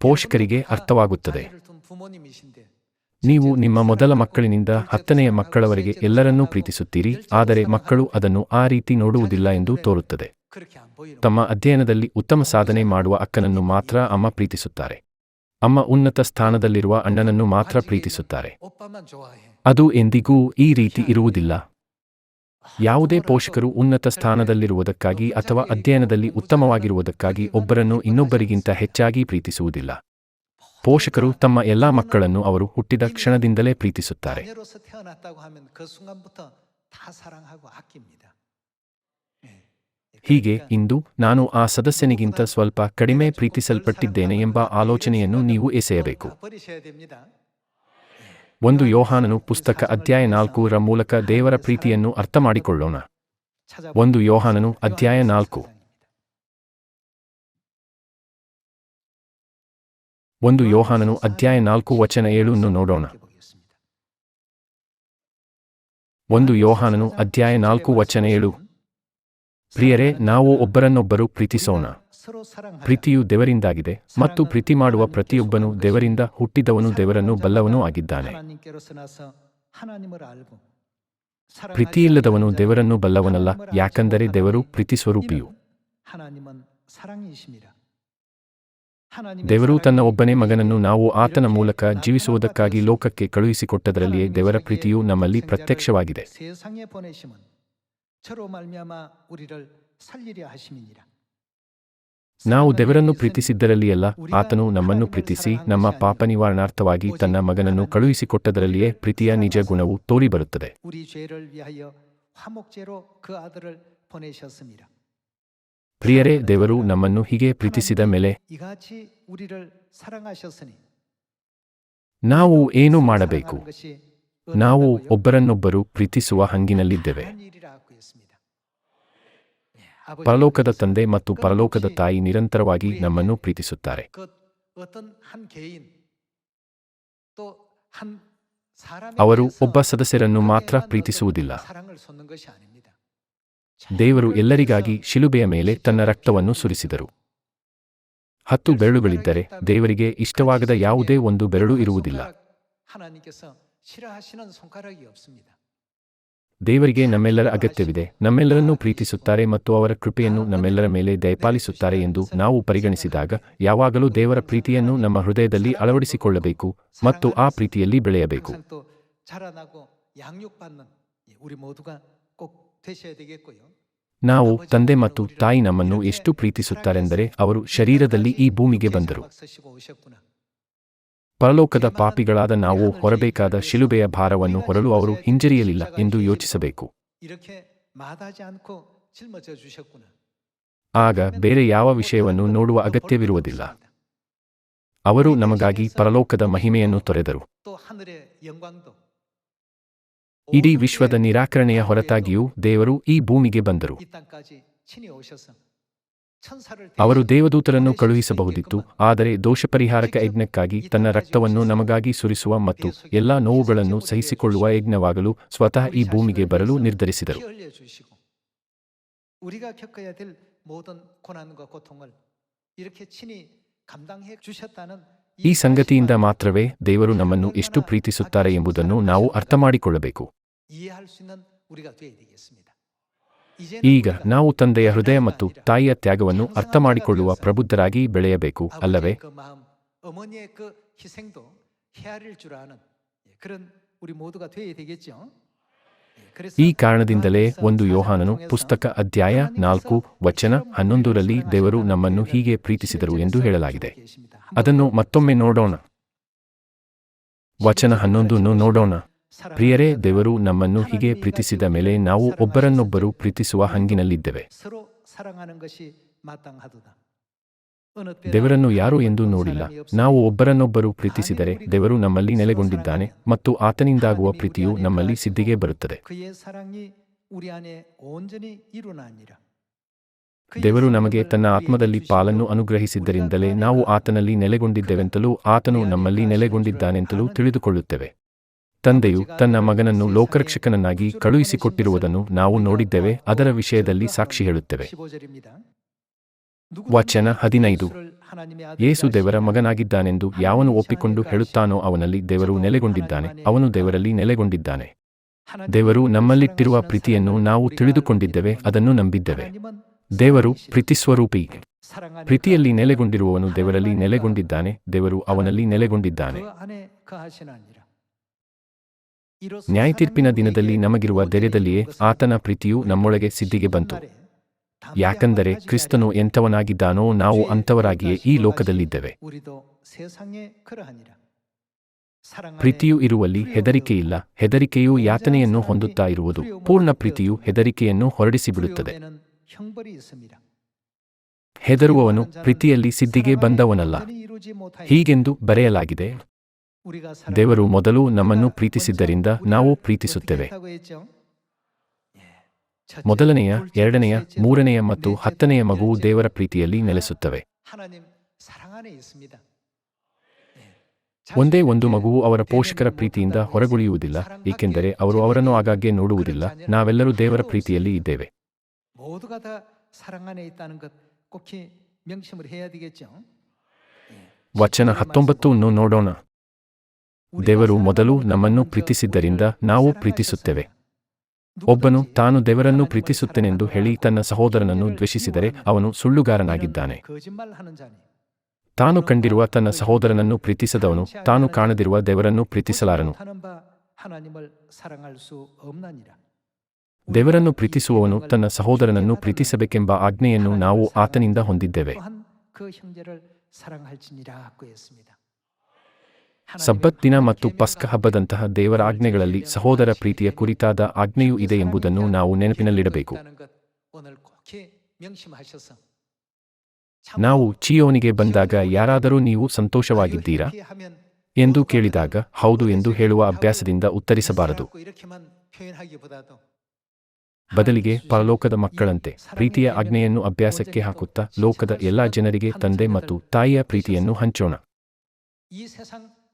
ಪೋಷಕರಿಗೆ ಅರ್ಥವಾಗುತ್ತದೆ. ನೀವು ನಿಮ್ಮ ಮೊದಲ ಮಕ್ಕಳಿನಿಂದ ಹತ್ತನೆಯ ಮಕ್ಕಳವರೆಗೆ ಎಲ್ಲರನ್ನೂ ಪ್ರೀತಿಸುತ್ತೀರಿ, ಆದರೆ ಮಕ್ಕಳು ಅದನ್ನು ಆ ರೀತಿ ನೋಡುವುದಿಲ್ಲ ಎಂದು ತೋರುತ್ತದೆ. ತಮ್ಮ ಅಧ್ಯಯನದಲ್ಲಿ ಉತ್ತಮ ಸಾಧನೆ ಮಾಡುವ ಅಕ್ಕನನ್ನು ಮಾತ್ರ ಅಮ್ಮ ಪ್ರೀತಿಸುತ್ತಾರೆ. ಅಮ್ಮ ಉನ್ನತ ಸ್ಥಾನದಲ್ಲಿರುವ ಅಣ್ಣನನ್ನು ಮಾತ್ರ ಪ್ರೀತಿಸುತ್ತಾರೆ. ಅದು ಎಂದಿಗೂ ಈ ರೀತಿ ಇರುವುದಿಲ್ಲ. ಯಾವುದೇ ಪೋಷಕರು ಉನ್ನತ ಸ್ಥಾನದಲ್ಲಿರುವುದಕ್ಕಾಗಿ ಅಥವಾ ಅಧ್ಯಯನದಲ್ಲಿ ಉತ್ತಮವಾಗಿರುವುದಕ್ಕಾಗಿ ಒಬ್ಬರನ್ನು ಇನ್ನೊಬ್ಬರಿಗಿಂತ ಹೆಚ್ಚಾಗಿ ಪ್ರೀತಿಸುವುದಿಲ್ಲ. ಪೋಷಕರು ತಮ್ಮ ಎಲ್ಲಾ ಮಕ್ಕಳನ್ನು ಅವರು ಹುಟ್ಟಿದ ಕ್ಷಣದಿಂದಲೇ ಪ್ರೀತಿಸುತ್ತಾರೆ. ಹೀಗೆ ಇಂದು ನಾನು ಆ ಸದಸ್ಯನಿಗಿಂತ ಸ್ವಲ್ಪ ಕಡಿಮೆ ಪ್ರೀತಿಸಲ್ಪಟ್ಟಿದ್ದೇನೆ ಎಂಬ ಆಲೋಚನೆಯನ್ನು ನೀವು ಎಸೆಯಬೇಕು. ಒಂದು ಯೋಹಾನನು ಪುಸ್ತಕ ಅಧ್ಯಾಯ ನಾಲ್ಕುರ ಮೂಲಕ ದೇವರ ಪ್ರೀತಿಯನ್ನು ಅರ್ಥ ಮಾಡಿಕೊಳ್ಳೋಣ ಒಂದು ಯೋಹಾನನು ಅಧ್ಯಾಯ ನಾಲ್ಕು. ಒಂದು ಯೋಹಾನನು ಅಧ್ಯಾಯ ನಾಲ್ಕು ವಚನ ಏಳನ್ನು ನೋಡೋಣ. ಒಂದು ಯೋಹಾನನು ಅಧ್ಯಾಯ ನಾಲ್ಕು ವಚನ ಏಳು. ಪ್ರಿಯರೇ, ನಾವು ಒಬ್ಬರನ್ನೊಬ್ಬರು ಪ್ರೀತಿಸೋಣ. ಪ್ರೀತಿಯು ದೇವರಿಂದಾಗಿದೆ ಮತ್ತು ಪ್ರೀತಿ ಮಾಡುವ ಪ್ರತಿಯೊಬ್ಬನು ದೇವರಿಂದ ಹುಟ್ಟಿದವನು ದೇವರನ್ನು ಬಲ್ಲವನೂ ಆಗಿದ್ದಾನೆ. ಪ್ರೀತಿಯಿಲ್ಲದವನು ದೇವರನ್ನು ಬಲ್ಲವನಲ್ಲ, ಯಾಕಂದರೆ ದೇವರು ಪ್ರೀತಿ ಸ್ವರೂಪಿಯು. ದೇವರು ತನ್ನ ಒಬ್ಬನೇ ಮಗನನ್ನು ನಾವು ಆತನ ಮೂಲಕ ಜೀವಿಸುವುದಕ್ಕಾಗಿ ಲೋಕಕ್ಕೆ ಕಳುಹಿಸಿಕೊಟ್ಟದರಲ್ಲಿಯೇ ದೇವರ ಪ್ರೀತಿಯು ನಮ್ಮಲ್ಲಿ ಪ್ರತ್ಯಕ್ಷವಾಗಿದೆ. ನಾವು ದೇವರನ್ನು ಪ್ರೀತಿಸಿದ್ದರಲ್ಲಿಯಲ್ಲ ಆತನು ನಮ್ಮನ್ನು ಪ್ರೀತಿಸಿ ನಮ್ಮ ಪಾಪ ನಿವಾರಣಾರ್ಥವಾಗಿ ತನ್ನ ಮಗನನ್ನು ಕಳುಹಿಸಿಕೊಟ್ಟದರಲ್ಲಿಯೇ ಪ್ರೀತಿಯ ನಿಜ ಗುಣವು ತೋರಿಬರುತ್ತದೆ. ಪ್ರಿಯರೇ ದೇವರು ನಮ್ಮನ್ನು ಹೀಗೆ ಪ್ರೀತಿಸಿದ ಮೇಲೆ ನಾವು ಏನು ಮಾಡಬೇಕು? ನಾವು ಒಬ್ಬರನ್ನೊಬ್ಬರು ಪ್ರೀತಿಸುವ ಹಂಗಿನಲ್ಲಿದ್ದೇವೆ. ಪರಲೋಕದ ತಂದೆ ಮತ್ತು ಪರಲೋಕದ ತಾಯಿ ನಿರಂತರವಾಗಿ ನಮ್ಮನ್ನು ಪ್ರೀತಿಸುತ್ತಾರೆ. ಅವರು ಒಬ್ಬ ಸದಸ್ಯರನ್ನು ಮಾತ್ರ ಪ್ರೀತಿಸುವುದಿಲ್ಲ. ದೇವರು ಎಲ್ಲರಿಗಾಗಿ ಶಿಲುಬೆಯ ಮೇಲೆ ತನ್ನ ರಕ್ತವನ್ನು ಸುರಿಸಿದರು. ಹತ್ತು ಬೆರಳುಗಳಿದ್ದರೆ ದೇವರಿಗೆ ಇಷ್ಟವಾಗದ ಯಾವುದೇ ಒಂದು ಬೆರಳು ಇರುವುದಿಲ್ಲ. ದೇವರಿಗೆ ನಮ್ಮೆಲ್ಲರ ಅಗತ್ಯವಿದೆ. ನಮ್ಮೆಲ್ಲರನ್ನೂ ಪ್ರೀತಿಸುತ್ತಾರೆ ಮತ್ತು ಅವರ ಕೃಪೆಯನ್ನು ನಮ್ಮೆಲ್ಲರ ಮೇಲೆ ದಯಪಾಲಿಸುತ್ತಾರೆ ಎಂದು ನಾವು ಪರಿಗಣಿಸಿದಾಗ ಯಾವಾಗಲೂ ದೇವರ ಪ್ರೀತಿಯನ್ನು ನಮ್ಮ ಹೃದಯದಲ್ಲಿ ಅಳವಡಿಸಿಕೊಳ್ಳಬೇಕು ಮತ್ತು ಆ ಪ್ರೀತಿಯಲ್ಲಿ ಬೆಳೆಯಬೇಕು. ನಾವು ತಂದೆ ಮತ್ತು ತಾಯಿ ನಮ್ಮನ್ನು ಎಷ್ಟು ಪ್ರೀತಿಸುತ್ತಾರೆಂದರೆ ಅವರು ಶರೀರದಲ್ಲಿ ಈ ಭೂಮಿಗೆ ಬಂದರು. ಪರಲೋಕದ ಪಾಪಿಗಳಾದ ನಾವು ಹೊರಬೇಕಾದ ಶಿಲುಬೆಯ ಭಾರವನ್ನು ಹೊರಲು ಅವರು ಹಿಂಜರಿಯಲಿಲ್ಲ ಎಂದು ಯೋಚಿಸಬೇಕು. ಆಗ ಬೇರೆ ಯಾವ ವಿಷಯವನ್ನು ನೋಡುವ ಅಗತ್ಯವಿರುವುದಿಲ್ಲ. ಅವರು ನಮಗಾಗಿ ಪರಲೋಕದ ಮಹಿಮೆಯನ್ನು ತೊರೆದರು. ಇಡೀ ವಿಶ್ವದ ನಿರಾಕರಣೆಯ ಹೊರತಾಗಿಯೂ ದೇವರು ಈ ಭೂಮಿಗೆ ಬಂದರು. ಅವರು ದೇವದೂತರನ್ನು ಕಳುಹಿಸಬಹುದಿತ್ತು ಆದರೆ ದೋಷ ಪರಿಹಾರಕ ಯಜ್ಞಕ್ಕಾಗಿ ತನ್ನ ರಕ್ತವನ್ನು ನಮಗಾಗಿ ಸುರಿಸುವ ಮತ್ತು ಎಲ್ಲಾ ನೋವುಗಳನ್ನು ಸಹಿಸಿಕೊಳ್ಳುವ ಯಜ್ಞವಾಗಲು ಸ್ವತಃ ಈ ಭೂಮಿಗೆ ಬರಲು ನಿರ್ಧರಿಸಿದರು. ಈ ಸಂಗತಿಯಿಂದ ಮಾತ್ರವೇ ದೇವರು ನಮ್ಮನ್ನು ಎಷ್ಟು ಪ್ರೀತಿಸುತ್ತಾರೆ ಎಂಬುದನ್ನು ನಾವು ಅರ್ಥಮಾಡಿಕೊಳ್ಳಬೇಕು. ಈಗ ನಾವು ತಂದೆಯ ಹೃದಯ ಮತ್ತು ತಾಯಿಯ ತ್ಯಾಗವನ್ನು ಅರ್ಥ ಮಾಡಿಕೊಳ್ಳುವ ಪ್ರಬುದ್ಧರಾಗಿ ಬೆಳೆಯಬೇಕು, ಅಲ್ಲವೇ? ಈ ಕಾರಣದಿಂದಲೇ ಒಂದು ಯೋಹಾನನು ಪುಸ್ತಕ ಅಧ್ಯಾಯ ನಾಲ್ಕು ವಚನ ಹನ್ನೊಂದರಲ್ಲಿ ದೇವರು ನಮ್ಮನ್ನು ಹೀಗೆ ಪ್ರೀತಿಸಿದರು ಎಂದು ಹೇಳಲಾಗಿದೆ. ಅದನ್ನು ಮತ್ತೊಮ್ಮೆ ನೋಡೋಣ. ವಚನ ಹನ್ನೊಂದನ್ನು ನೋಡೋಣ. ಪ್ರಿಯರೇ, ದೇವರು ನಮ್ಮನ್ನು ಹೀಗೆ ಪ್ರೀತಿಸಿದ ಮೇಲೆ ನಾವು ಒಬ್ಬರನ್ನೊಬ್ಬರು ಪ್ರೀತಿಸುವ ಹಂಗಿನಲ್ಲಿದ್ದೇವೆ. ದೇವರನ್ನು ಯಾರು ಎಂದು ನೋಡಿಲ್ಲ. ನಾವು ಒಬ್ಬರನ್ನೊಬ್ಬರು ಪ್ರೀತಿಸಿದರೆ ದೇವರು ನಮ್ಮಲ್ಲಿ ನೆಲೆಗೊಂಡಿದ್ದಾನೆ ಮತ್ತು ಆತನಿಂದಾಗುವ ಪ್ರೀತಿಯು ನಮ್ಮಲ್ಲಿ ಸಿದ್ಧಿಗೆ ಬರುತ್ತದೆ. ದೇವರು ನಮಗೆ ತನ್ನ ಆತ್ಮದಲ್ಲಿ ಪಾಲನ್ನು ಅನುಗ್ರಹಿಸಿದ್ದರಿಂದಲೇ ನಾವು ಆತನಲ್ಲಿ ನೆಲೆಗೊಂಡಿದ್ದೇವೆಂತಲೂ ಆತನು ನಮ್ಮಲ್ಲಿ ನೆಲೆಗೊಂಡಿದ್ದಾನೆಂತಲೂ ತಿಳಿದುಕೊಳ್ಳುತ್ತೇವೆ. ತಂದೆಯು ತನ್ನ ಮಗನನ್ನು ಲೋಕರಕ್ಷಕನನ್ನಾಗಿ ಕಳುಹಿಸಿಕೊಟ್ಟಿರುವುದನ್ನು ನಾವು ನೋಡಿದ್ದೇವೆ. ಅದರ ವಿಷಯದಲ್ಲಿ ಸಾಕ್ಷಿ ಹೇಳುತ್ತೇವೆ. ವಚನ ಹದಿನೈದು. ಯೇಸು ದೇವರ ಮಗನಾಗಿದ್ದಾನೆಂದು ಯಾವನು ಒಪ್ಪಿಕೊಂಡು ಹೇಳುತ್ತಾನೋ ಅವನಲ್ಲಿ ದೇವರು ನೆಲೆಗೊಂಡಿದ್ದಾನೆ. ಅವನು ದೇವರಲ್ಲಿ ನೆಲೆಗೊಂಡಿದ್ದಾನೆ. ದೇವರು ನಮ್ಮಲ್ಲಿಟ್ಟಿರುವ ಪ್ರೀತಿಯನ್ನು ನಾವು ತಿಳಿದುಕೊಂಡಿದ್ದೇವೆ, ಅದನ್ನು ನಂಬಿದ್ದೇವೆ. ದೇವರು ಪ್ರೀತಿ ಸ್ವರೂಪಿ ಪ್ರೀತಿಯಲ್ಲಿ ನೆಲೆಗೊಂಡಿರುವವನು ದೇವರಲ್ಲಿ ನೆಲೆಗೊಂಡಿದ್ದಾನೆ, ದೇವರು ಅವನಲ್ಲಿ ನೆಲೆಗೊಂಡಿದ್ದಾನೆ. ನ್ಯಾಯತೀರ್ಪಿನ ದಿನದಲ್ಲಿ ನಮಗಿರುವ ಧೈರ್ಯದಲ್ಲಿಯೇ ಆತನ ಪ್ರೀತಿಯು ನಮ್ಮೊಳಗೆ ಸಿದ್ಧಿಗೆ ಬಂತು. ಯಾಕಂದರೆ ಕ್ರಿಸ್ತನು ಎಂಥವನಾಗಿದ್ದಾನೋ ನಾವು ಅಂಥವರಾಗಿಯೇ ಈ ಲೋಕದಲ್ಲಿದ್ದೇವೆ. ಪ್ರೀತಿಯು ಇರುವಲ್ಲಿ ಹೆದರಿಕೆಯಿಲ್ಲ. ಹೆದರಿಕೆಯು ಯಾತನೆಯನ್ನು ಹೊಂದುತ್ತಾ ಇರುವುದು. ಪೂರ್ಣ ಪ್ರೀತಿಯು ಹೆದರಿಕೆಯನ್ನು ಹೊರಡಿಸಿಬಿಡುತ್ತದೆ. ಹೆದರುವವನು ಪ್ರೀತಿಯಲ್ಲಿ ಸಿದ್ಧಿಗೆ ಬಂದವನಲ್ಲ. ಹೀಗೆಂದು ಬರೆಯಲಾಗಿದೆ. ದೇವರು ಮೊದಲು ನಮ್ಮನ್ನು ಪ್ರೀತಿಸಿದ್ದರಿಂದ ನಾವು ಪ್ರೀತಿಸುತ್ತೇವೆ. ಮೊದಲನೆಯ ಎರಡನೆಯ ಮೂರನೆಯ ಮತ್ತು ಹತ್ತನೆಯ ಮಗು ದೇವರ ಪ್ರೀತಿಯಲ್ಲಿ ನೆಲೆಸುತ್ತವೆ. ಒಂದೇ ಒಂದು ಮಗುವು ಅವರ ಪೋಷಕರ ಪ್ರೀತಿಯಿಂದ ಹೊರಗುಳಿಯುವುದಿಲ್ಲ ಏಕೆಂದರೆ ಅವರು ಅವರನ್ನು ಆಗಾಗ್ಗೆ ನೋಡುವುದಿಲ್ಲ. ನಾವೆಲ್ಲರೂ ದೇವರ ಪ್ರೀತಿಯಲ್ಲಿ ಇದ್ದೇವೆ. ವಚನ ಹತ್ತೊಂಬತ್ತು ನೋಡೋಣ. ದೇವರು ಮೊದಲು ನಮ್ಮನ್ನು ಪ್ರೀತಿಸಿದ್ದರಿಂದ ನಾವು ಪ್ರೀತಿಸುತ್ತೇವೆ. ಒಬ್ಬನು ತಾನು ದೇವರನ್ನು ಪ್ರೀತಿಸುತ್ತೇನೆಂದು ಹೇಳಿ ತನ್ನ ಸಹೋದರನನ್ನು ದ್ವೇಷಿಸಿದರೆ ಅವನು ಸುಳ್ಳುಗಾರನಾಗಿದ್ದಾನೆ. ತಾನು ಕಂಡಿರುವ ತನ್ನ ಸಹೋದರನನ್ನು ಪ್ರೀತಿಸದವನು, ತಾನು ಕಾಣದಿರುವ ದೇವರನ್ನು ಪ್ರೀತಿಸಲಾರನು. ದೇವರನ್ನು ಪ್ರೀತಿಸುವವನು ತನ್ನ ಸಹೋದರನನ್ನು ಪ್ರೀತಿಸಬೇಕೆಂಬ ಆಜ್ಞೆಯನ್ನು ನಾವು ಆತನಿಂದ ಹೊಂದಿದ್ದೇವೆ. ಸಂಪತ್ತಿನ ಮತ್ತು ಪಸ್ಕ ಹಬ್ಬದಂತಹ ದೇವರ ಆಜ್ಞೆಗಳಲ್ಲಿ ಸಹೋದರ ಪ್ರೀತಿಯ ಕುರಿತಾದ ಆಜ್ಞೆಯೂ ಇದೆ ಎಂಬುದನ್ನು ನಾವು ನೆನಪಿನಲ್ಲಿಡಬೇಕು. ನಾವು ಚಿಯೋನಿಗೆ ಬಂದಾಗ ಯಾರಾದರೂ ನೀವು ಸಂತೋಷವಾಗಿದ್ದೀರಾ? ಎಂದು ಕೇಳಿದಾಗ, ಹೌದು ಎಂದು ಹೇಳುವ ಅಭ್ಯಾಸದಿಂದ ಉತ್ತರಿಸಬಾರದು. ಬದಲಿಗೆ ಪರಲೋಕದ ಮಕ್ಕಳಂತೆ ಪ್ರೀತಿಯ ಆಜ್ಞೆಯನ್ನು ಅಭ್ಯಾಸಕ್ಕೆ ಹಾಕುತ್ತಾ ಲೋಕದ ಎಲ್ಲಾ ಜನರಿಗೆ ತಂದೆ ಮತ್ತು ತಾಯಿಯ ಪ್ರೀತಿಯನ್ನು ಹಂಚೋಣ.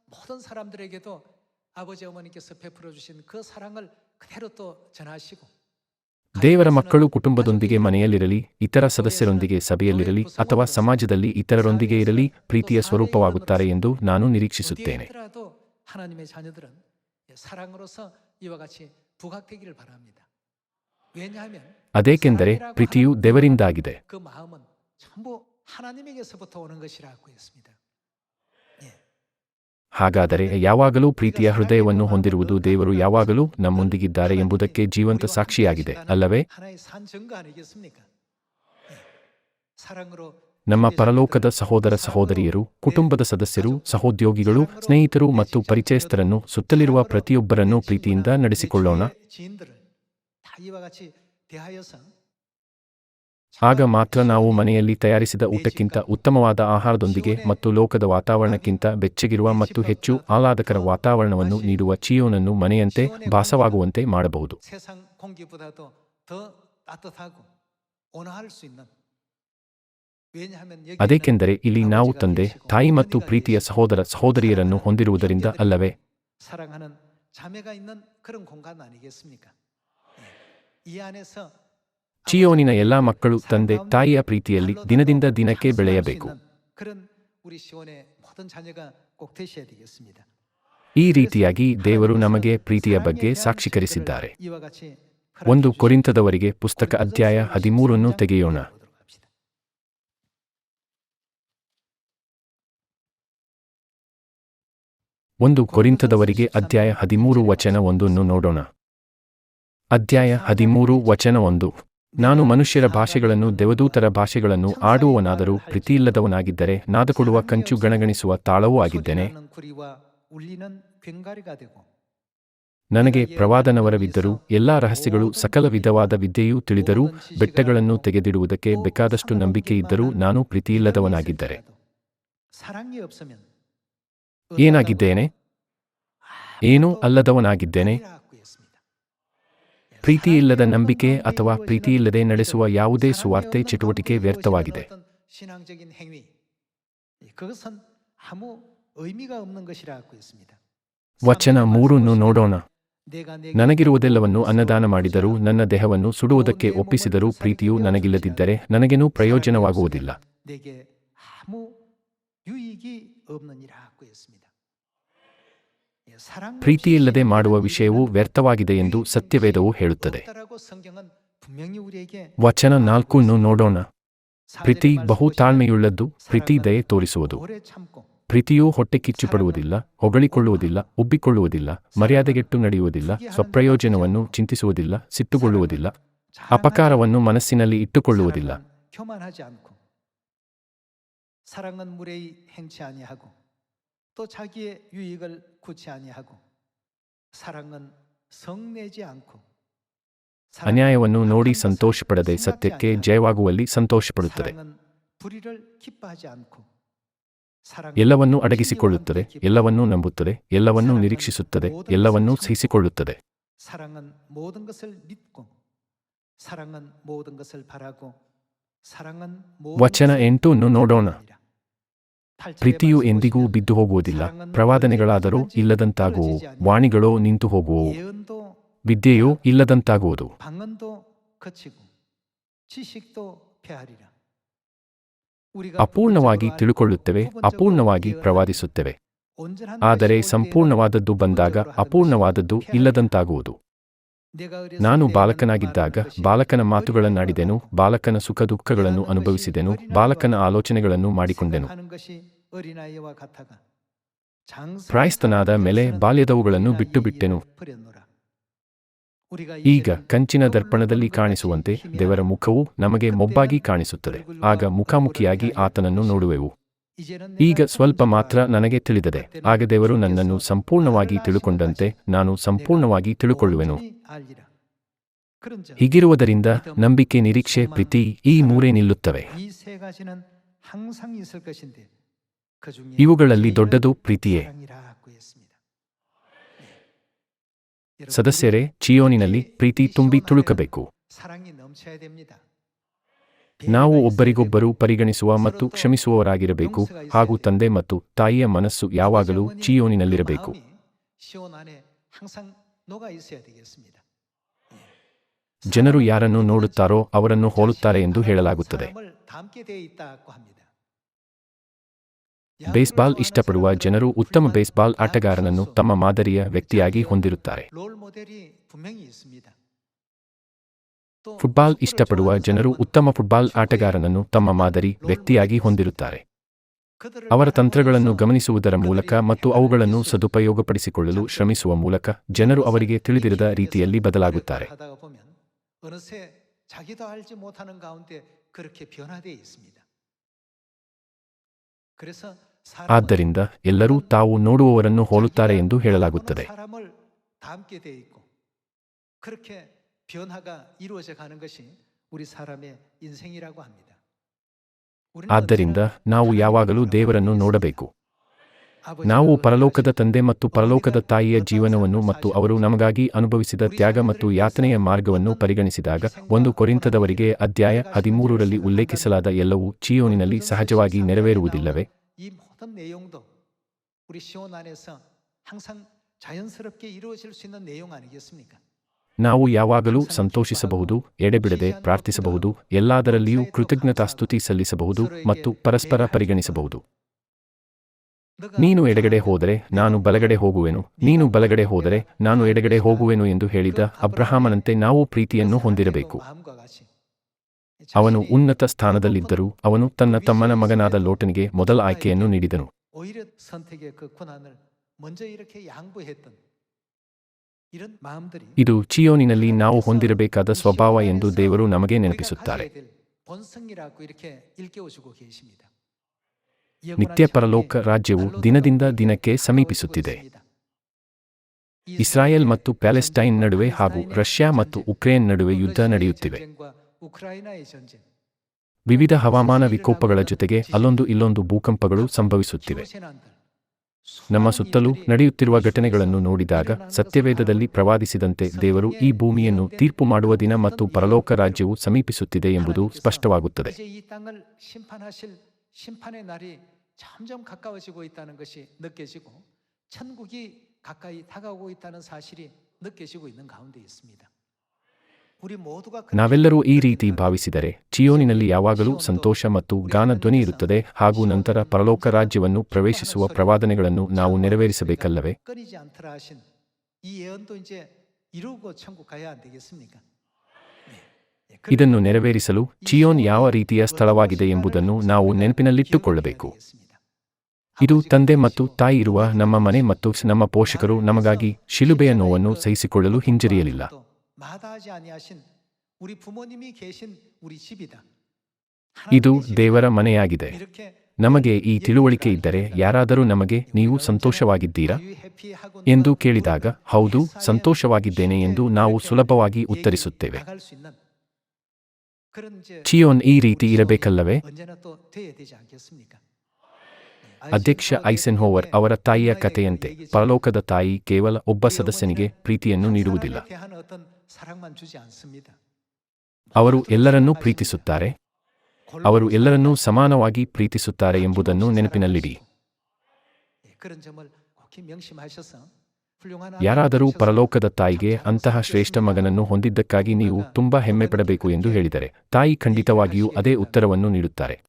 모든 사람들에게도 아버지 어머니께서 베풀어 주신 그 사랑을 그대로 또 전하시고 ದೇವರ ಮಕ್ಕಳು ಕುಟುಂಬದೊಂದಿಗೆ ಮನೆಯಲ್ಲಿರಲಿ ಇತರ ಸದಸ್ಯರೊಂದಿಗೆ ಸಭೆಯಲ್ಲಿರಲಿ ಅಥವಾ ಸಮಾಜದಲ್ಲಿ ಇತರರೊಂದಿಗೆ ಇರಲಿ ಪ್ರೀತಿಯ ಸ್ವರೂಪವಾಗುತ್ತಾರೆ ಎಂದು ನಾನು ನಿರೀಕ್ಷಿಸುತ್ತೇನೆ 어디에더라도 하나님의 자녀들은 사랑으로서 이와 같이 부각되기를 바랍니다. 왜냐하면 ಅದೇಕೆಂದರೆ ಪ್ರೀತಿಯು ದೇವರಿಂದಾಗಿದೆ ಹಾಗಾದರೆ ಯಾವಾಗಲೂ ಪ್ರೀತಿಯ ಹೃದಯವನ್ನು ಹೊಂದಿರುವುದು ದೇವರು ಯಾವಾಗಲೂ ನಮ್ಮೊಂದಿಗಿದ್ದಾರೆ ಎಂಬುದಕ್ಕೆ ಜೀವಂತ ಸಾಕ್ಷಿಯಾಗಿದೆ, ಅಲ್ಲವೇ? ನಮ್ಮ ಪರಲೋಕದ ಸಹೋದರ ಸಹೋದರಿಯರು, ಕುಟುಂಬದ ಸದಸ್ಯರು, ಸಹೋದ್ಯೋಗಿಗಳು, ಸ್ನೇಹಿತರು ಮತ್ತು ಪರಿಚಯಸ್ಥರನ್ನು ಸುತ್ತಲಿರುವ ಪ್ರತಿಯೊಬ್ಬರನ್ನು ಪ್ರೀತಿಯಿಂದ ನಡೆಸಿಕೊಳ್ಳೋಣ. ಆಗ ಮಾತ್ರ ನಾವು ಮನೆಯಲ್ಲಿ ತಯಾರಿಸಿದ ಊಟಕ್ಕಿಂತ ಉತ್ತಮವಾದ ಆಹಾರದೊಂದಿಗೆ ಮತ್ತು ಲೋಕದ ವಾತಾವರಣಕ್ಕಿಂತ ಬೆಚ್ಚಗಿರುವ ಮತ್ತು ಹೆಚ್ಚು ಆಹ್ಲಾದಕರ ವಾತಾವರಣವನ್ನು ನೀಡುವ ಚಿಯೋನನ್ನು ಮನೆಯಂತೆ ಭಾಸವಾಗುವಂತೆ ಮಾಡಬಹುದು. ಅದೇಕೆಂದರೆ ಇಲ್ಲಿ ನಾವು ತಂದೆ, ತಾಯಿ ಮತ್ತು ಪ್ರೀತಿಯ ಸಹೋದರ ಸಹೋದರಿಯರನ್ನು ಹೊಂದಿರುವುದರಿಂದ ಅಲ್ಲವೇ? ಚಿಯೋನಿನ ಎಲ್ಲಾ ಮಕ್ಕಳು, ತಂದೆ, ತಾಯಿಯ ಪ್ರೀತಿಯಲ್ಲಿ ದಿನದಿಂದ ದಿನಕ್ಕೆ ಬೆಳೆಯಬೇಕು. ಈ ರೀತಿಯಾಗಿ ದೇವರು ನಮಗೆ ಪ್ರೀತಿಯ ಬಗ್ಗೆ ಸಾಕ್ಷೀಕರಿಸಿದ್ದಾರೆ. ಒಂದು ಕೊರಿಂತದವರಿಗೆ ಪುಸ್ತಕ ಅಧ್ಯಾಯ ಹದಿಮೂರನ್ನು ತೆಗೆಯೋಣ. ಒಂದು ಕೊರಿಂತದವರಿಗೆ ಅಧ್ಯಾಯ ಹದಿಮೂರು ವಚನ ಒಂದನ್ನು ನೋಡೋಣ. ಅಧ್ಯಾಯ ಹದಿಮೂರು ವಚನ ಒಂದು. ನಾನು ಮನುಷ್ಯರ ಭಾಷೆಗಳನ್ನು ದೇವದೂತರ ಭಾಷೆಗಳನ್ನು ಆಡುವವನಾದರೂ ಪ್ರೀತಿಯಿಲ್ಲದವನಾಗಿದ್ದರೆ ನಾದಕೊಡುವ ಕಂಚು ಗಣಗಣಿಸುವ ತಾಳವೂ ಆಗಿದ್ದೇನೆ. ನನಗೆ ಪ್ರವಾದನವರವಿದ್ದರೂ ಎಲ್ಲಾ ರಹಸ್ಯಗಳು ಸಕಲ ವಿಧವಾದ ವಿದ್ಯೆಯೂ ತಿಳಿದರೂ ಬೆಟ್ಟಗಳನ್ನು ತೆಗೆದಿಡುವುದಕ್ಕೆ ಬೇಕಾದಷ್ಟು ನಂಬಿಕೆ ಇದ್ದರೂ ನಾನು ಪ್ರೀತಿಯಿಲ್ಲದವನಾಗಿದ್ದರೆ. ಏನಾಗಿದ್ದೇನೆ? ಏನೂ ಅಲ್ಲದವನಾಗಿದ್ದೇನೆ. ಪ್ರೀತಿಯಿಲ್ಲದ ನಂಬಿಕೆ ಅಥವಾ ಪ್ರೀತಿಯಿಲ್ಲದೆ ನಡೆಸುವ ಯಾವುದೇ ಸುವಾರ್ತೆ ಚಟುವಟಿಕೆ ವ್ಯರ್ಥವಾಗಿದೆ. ವಚನ ಮೂರನ್ನು ನೋಡೋಣ. ನನಗಿರುವುದೆಲ್ಲವನ್ನು ಅನ್ನದಾನ ಮಾಡಿದರೂ ನನ್ನ ದೇಹವನ್ನು ಸುಡುವುದಕ್ಕೆ ಒಪ್ಪಿಸಿದರೂ ಪ್ರೀತಿಯು ನನಗಿಲ್ಲದಿದ್ದರೆ ನನಗೇನೂ ಪ್ರಯೋಜನವಾಗುವುದಿಲ್ಲ. ಪ್ರೀತಿಯಿಲ್ಲದೆ ಮಾಡುವ ವಿಷಯವು ವ್ಯರ್ಥವಾಗಿದೆ ಎಂದು ಸತ್ಯವೇದವು ಹೇಳುತ್ತದೆ. ವಚನ ನಾಲ್ಕನ್ನು ನೋಡೋಣ. ಪ್ರೀತಿ ಬಹು ತಾಳ್ಮೆಯುಳ್ಳದ್ದು, ಪ್ರೀತಿ ದಯೆ ತೋರಿಸುವುದು. ಪ್ರೀತಿಯೂ ಹೊಟ್ಟೆ ಕಿಚ್ಚು ಪಡುವುದಿಲ್ಲ ಹೊಗಳಿಕೊಳ್ಳುವುದಿಲ್ಲ, ಉಬ್ಬಿಕೊಳ್ಳುವುದಿಲ್ಲ, ಮರ್ಯಾದೆಗೆಟ್ಟು ನಡೆಯುವುದಿಲ್ಲ, ಸ್ವಪ್ರಯೋಜನವನ್ನು ಚಿಂತಿಸುವುದಿಲ್ಲ, ಸಿಟ್ಟುಗೊಳ್ಳುವುದಿಲ್ಲ, ಅಪಕಾರವನ್ನು ಮನಸ್ಸಿನಲ್ಲಿ ಇಟ್ಟುಕೊಳ್ಳುವುದಿಲ್ಲ. ಅನ್ಯಾಯವನ್ನು ನೋಡಿ ಸಂತೋಷ ಪಡದೆ ಸತ್ಯಕ್ಕೆ ಜಯವಾಗುವಲ್ಲಿ ಸಂತೋಷ ಪಡುತ್ತದೆ ಎಲ್ಲವನ್ನೂ ಅಡಗಿಸಿಕೊಳ್ಳುತ್ತದೆ ಎಲ್ಲವನ್ನೂ ನಂಬುತ್ತದೆ ಎಲ್ಲವನ್ನೂ ನಿರೀಕ್ಷಿಸುತ್ತದೆ ಎಲ್ಲವನ್ನೂ ಸಹಿಸಿಕೊಳ್ಳುತ್ತದೆ ವಚನ ಎಂಟು ನೋಡೋಣ ಪ್ರೀತಿಯು ಎಂದಿಗೂ ಬಿದ್ದು ಹೋಗುವುದಿಲ್ಲ ಪ್ರವಾದನೆಗಳಾದರೂ ಇಲ್ಲದಂತಾಗುವು ವಾಣಿಗಳೋ ನಿಂತು ಹೋಗುವು ವಿದ್ಯೆಯೋ ಇಲ್ಲದಂತಾಗುವುದು ಅಪೂರ್ಣವಾಗಿ ತಿಳುಕೊಳ್ಳುತ್ತೇವೆ ಅಪೂರ್ಣವಾಗಿ ಪ್ರವಾದಿಸುತ್ತೇವೆ ಆದರೆ ಸಂಪೂರ್ಣವಾದದ್ದು ಬಂದಾಗ ಅಪೂರ್ಣವಾದದ್ದು ಇಲ್ಲದಂತಾಗುವುದು ನಾನು ಬಾಲಕನಾಗಿದ್ದಾಗ ಬಾಲಕನ ಮಾತುಗಳನ್ನಾಡಿದೆನು ಬಾಲಕನ ಸುಖ ದುಃಖಗಳನ್ನು ಅನುಭವಿಸಿದೆನು ಬಾಲಕನ ಆಲೋಚನೆಗಳನ್ನು ಮಾಡಿಕೊಂಡೆನು. ಕ್ರೈಸ್ತನಾದ ಮೇಲೆ ಬಾಲ್ಯದವುಗಳನ್ನು ಬಿಟ್ಟು ಬಿಟ್ಟೆನು. ಈಗ ಕಂಚಿನ ದರ್ಪಣದಲ್ಲಿ ಕಾಣಿಸುವಂತೆ ದೇವರ ಮುಖವು ನಮಗೆ ಮೊಬ್ಬಾಗಿ ಕಾಣಿಸುತ್ತದೆ. ಆಗ ಮುಖಾಮುಖಿಯಾಗಿ ಆತನನ್ನು ನೋಡುವೆವು. ಈಗ ಸ್ವಲ್ಪ ಮಾತ್ರ ನನಗೆ ತಿಳಿದದೆ. ಆಗ ದೇವರು ನನ್ನನ್ನು ಸಂಪೂರ್ಣವಾಗಿ ತಿಳುಕೊಂಡಂತೆ ನಾನು ಸಂಪೂರ್ಣವಾಗಿ ತಿಳುಕೊಳ್ಳುವೆನು. ಹೀಗಿರುವುದರಿಂದ ನಂಬಿಕೆ ನಿರೀಕ್ಷೆ ಪ್ರೀತಿ ಈ ಮೂರೇ ನಿಲ್ಲುತ್ತವೆ. ಇವುಗಳಲ್ಲಿ ದೊಡ್ಡದು ಪ್ರೀತಿಯೇ. ಸದಸ್ಯರೇ ಚಿಯೋನಿನಲ್ಲಿ ಪ್ರೀತಿ ತುಂಬಿ ತುಳುಕಬೇಕು. ನಾವು ಒಬ್ಬರಿಗೊಬ್ಬರು ಪರಿಗಣಿಸುವ ಮತ್ತು ಕ್ಷಮಿಸುವವರಾಗಿರಬೇಕು ಹಾಗೂ ತಂದೆ ಮತ್ತು ತಾಯಿಯ ಮನಸ್ಸು ಯಾವಾಗಲೂ ಚಿಯೋನಿನಲ್ಲಿರಬೇಕು. ಜನರು ಯಾರನ್ನು ನೋಡುತ್ತಾರೋ ಅವರನ್ನು ಹೋಲುತ್ತಾರೆ ಎಂದು ಹೇಳಲಾಗುತ್ತದೆ. ಬೇಸ್ಬಾಲ್ ಇಷ್ಟಪಡುವ ಜನರು ಉತ್ತಮ ಬೇಸ್ಬಾಲ್ ಆಟಗಾರನನ್ನು ತಮ್ಮ ಮಾದರಿಯ ವ್ಯಕ್ತಿಯಾಗಿ ಹೊಂದಿರುತ್ತಾರೆ. ಫುಟ್ಬಾಲ್ ಇಷ್ಟಪಡುವ ಜನರು ಉತ್ತಮ ಫುಟ್ಬಾಲ್ ಆಟಗಾರನನ್ನು ತಮ್ಮ ಮಾದರಿ ವ್ಯಕ್ತಿಯಾಗಿ ಹೊಂದಿರುತ್ತಾರೆ. ಅವರ ತಂತ್ರಗಳನ್ನು ಗಮನಿಸುವುದರ ಮೂಲಕ ಮತ್ತು ಅವುಗಳನ್ನು ಸದುಪಯೋಗಪಡಿಸಿಕೊಳ್ಳಲು ಶ್ರಮಿಸುವ ಮೂಲಕ ಜನರು ಅವರಿಗೆ ತಿಳಿದಿರದ ರೀತಿಯಲ್ಲಿ ಬದಲಾಗುತ್ತಾರೆ. 어느새 자기도 알지 못하는 가운데 그렇게 변화되어 있습니다. 그래서 사람은 ಆದ್ದರಿಂದ ಎಲ್ಲರೂ ತಾವು ನೋಡುವವರನ್ನು ಹೋಲುತ್ತಾರೆ ಎಂದು ಹೇಳಲಾಗುತ್ತದೆ 보는 사람을 닮게 돼 있고 그렇게 변화가 이루어져 가는 것이 우리 사람의 인생이라고 합니다. 우리는 ಆದ್ದರಿಂದ 언제나 ನಾವು 하나님을 ಯಾವಾಗಲೂ ದೇವರನ್ನು 바라보고 ನೋಡಬೇಕು 아버지가 ನಾವು ಪರಲೋಕದ ತಂದೆ ಮತ್ತು ಪರಲೋಕದ ತಾಯಿಯ ಜೀವನವನ್ನು ಮತ್ತು ಅವರು ನಮಗಾಗಿ ಅನುಭವಿಸಿದ ತ್ಯಾಗ ಮತ್ತು ಯಾತನೆಯ ಮಾರ್ಗವನ್ನು ಪರಿಗಣಿಸಿದಾಗ ಒಂದು ಕೊರಿಂತದವರಿಗೆ ಅಧ್ಯಾಯ ಹದಿಮೂರರಲ್ಲಿ ಉಲ್ಲೇಖಿಸಲಾದ ಎಲ್ಲವೂ ಚಿಯೋನಿನಲ್ಲಿ ಸಹಜವಾಗಿ ನೆರವೇರುವುದಿಲ್ಲವೇ? ನಾವು ಯಾವಾಗಲೂ ಸಂತೋಷಿಸಬಹುದು ಎಡೆಬಿಡದೆ ಪ್ರಾರ್ಥಿಸಬಹುದು ಎಲ್ಲಾದರಲ್ಲಿಯೂ ಕೃತಜ್ಞತಾಸ್ತುತಿ ಸಲ್ಲಿಸಬಹುದು ಮತ್ತು ಪರಸ್ಪರ ಪರಿಗಣಿಸಬಹುದು. ನೀನು ಎಡಗಡೆ ಹೋದರೆ ನಾನು ಬಲಗಡೆ ಹೋಗುವೆನು. ನೀನು ಬಲಗಡೆ ಹೋದರೆ ನಾನು ಎಡಗಡೆ ಹೋಗುವೆನು ಎಂದು ಹೇಳಿದ ಅಬ್ರಹಾಮನಂತೆ ನಾವು ಪ್ರೀತಿಯನ್ನು ಹೊಂದಿರಬೇಕು. ಅವನು ಉನ್ನತ ಸ್ಥಾನದಲ್ಲಿದ್ದರೂ ಅವನು ತನ್ನ ತಮ್ಮನ ಮಗನಾದ ಲೋಟನಿಗೆ ಮೊದಲ ಆಯ್ಕೆಯನ್ನು ನೀಡಿದನು. ಇದು ಚಿಯೋನಿನಲ್ಲಿ ನಾವು ಹೊಂದಿರಬೇಕಾದ ಸ್ವಭಾವ ಎಂದು ದೇವರು ನಮಗೆ ನೆನಪಿಸುತ್ತಾರೆ. ನಿತ್ಯ ಪರಲೋಕ ರಾಜ್ಯವು ದಿನದಿಂದ ದಿನಕ್ಕೆ ಸಮೀಪಿಸುತ್ತಿದೆ. ಇಸ್ರಾಯೇಲ್ ಮತ್ತು ಪ್ಯಾಲೆಸ್ಟೈನ್ ನಡುವೆ ಹಾಗೂ ರಷ್ಯಾ ಮತ್ತು ಉಕ್ರೇನ್ ನಡುವೆ ಯುದ್ಧ ನಡೆಯುತ್ತಿವೆ. ವಿವಿಧ ಹವಾಮಾನ ವಿಕೋಪಗಳ ಜೊತೆಗೆ ಅಲ್ಲೊಂದು ಇಲ್ಲೊಂದು ಭೂಕಂಪಗಳು ಸಂಭವಿಸುತ್ತಿವೆ. ನಮ್ಮ ಸುತ್ತಲೂ ನಡೆಯುತ್ತಿರುವ ಘಟನೆಗಳನ್ನು ನೋಡಿದಾಗ ಸತ್ಯವೇದದಲ್ಲಿ ಪ್ರವಾದಿಸಿದಂತೆ ದೇವರು ಈ ಭೂಮಿಯನ್ನು ತೀರ್ಪು ಮಾಡುವ ದಿನ ಮತ್ತು ಪರಲೋಕ ರಾಜ್ಯವು ಸಮೀಪಿಸುತ್ತಿದೆ ಎಂಬುದು ಸ್ಪಷ್ಟವಾಗುತ್ತದೆ. 심판하실 심판의 날이 점점 가까워지고 있다는 것이 느껴지고 천국이 가까이 다가오고 있다는 사실이 느껴지고 있는 가운데 있습니다. 우리 모두가 그렇게 ನಾವೆಲ್ಲರೂ ಈ ರೀತಿ ಭಾವಿಸಿದರೆ ಚಿಯೋನಿನಲ್ಲಿ ಯಾವಾಗಲೂ ಸಂತೋಷ ಮತ್ತು ಗಾನ ಧ್ವನಿ ಇರುತ್ತದೆ ಹಾಗೂ ನಂತರ ಪರಲೋಕ ರಾಜ್ಯವನ್ನು ಪ್ರವೇಶಿಸುವ ಪ್ರವಾದನೆಗಳನ್ನು ನಾವು ನೆರವೇರಿಸಬೇಕಲ್ಲವೇ ಇದನ್ನು ನೆರವೇರಿಸಲು ಚಿಯೋನ್ ಯಾವ ರೀತಿಯ ಸ್ಥಳವಾಗಿದೆ ಎಂಬುದನ್ನು ನಾವು ನೆನಪಿನಲ್ಲಿಟ್ಟುಕೊಳ್ಳಬೇಕು. ಇದು ತಂದೆ ಮತ್ತು ತಾಯಿ ಇರುವ ನಮ್ಮ ಮನೆ ಮತ್ತು ನಮ್ಮ ಪೋಷಕರು ನಮಗಾಗಿ ಶಿಲುಬೆಯ ನೋವನ್ನು ಸಹಿಸಿಕೊಳ್ಳಲು ಹಿಂಜರಿಯಲಿಲ್ಲ. ಇದು ದೇವರ ಮನೆಯಾಗಿದೆ. ನಮಗೆ ಈ ತಿಳುವಳಿಕೆ ಇದ್ದರೆ ಯಾರಾದರೂ ನಮಗೆ ನೀವು ಸಂತೋಷವಾಗಿದ್ದೀರಾ? ಎಂದು ಕೇಳಿದಾಗ, ಹೌದು, ಸಂತೋಷವಾಗಿದ್ದೇನೆ ಎಂದು ನಾವು ಸುಲಭವಾಗಿ ಉತ್ತರಿಸುತ್ತೇವೆ. ಟಿಯೋನ್ ಈ ರೀತಿ ಇರಬೇಕಲ್ಲವೇ ಅಧ್ಯಕ್ಷ ಐಸೆನ್ ಹೋವರ್ ಅವರ ತಾಯಿಯ ಕಥೆಯಂತೆ ಪರಲೋಕದ ತಾಯಿ ಕೇವಲ ಒಬ್ಬ ಸದಸ್ಯನಿಗೆ ಪ್ರೀತಿಯನ್ನು ನೀಡುವುದಿಲ್ಲ. ಅವರು ಎಲ್ಲರನ್ನೂ ಪ್ರೀತಿಸುತ್ತಾರೆ? ಅವರು ಎಲ್ಲರನ್ನೂ ಸಮಾನವಾಗಿ ಪ್ರೀತಿಸುತ್ತಾರೆ ಎಂಬುದನ್ನು ನೆನಪಿನಲ್ಲಿಡಿ. ಯಾರಾದರೂ ಪರಲೋಕದ ತಾಯಿಗೆ ಅಂತಹ ಶ್ರೇಷ್ಠ ಮಗನನ್ನು ಹೊಂದಿದ್ದಕ್ಕಾಗಿ ನೀವು ತುಂಬಾ ಹೆಮ್ಮೆ ಪಡಬೇಕು ಎಂದು ಹೇಳಿದರೆ ತಾಯಿ ಖಂಡಿತವಾಗಿಯೂ ಅದೇ ಉತ್ತರವನ್ನು ನೀಡುತ್ತಾರೆ.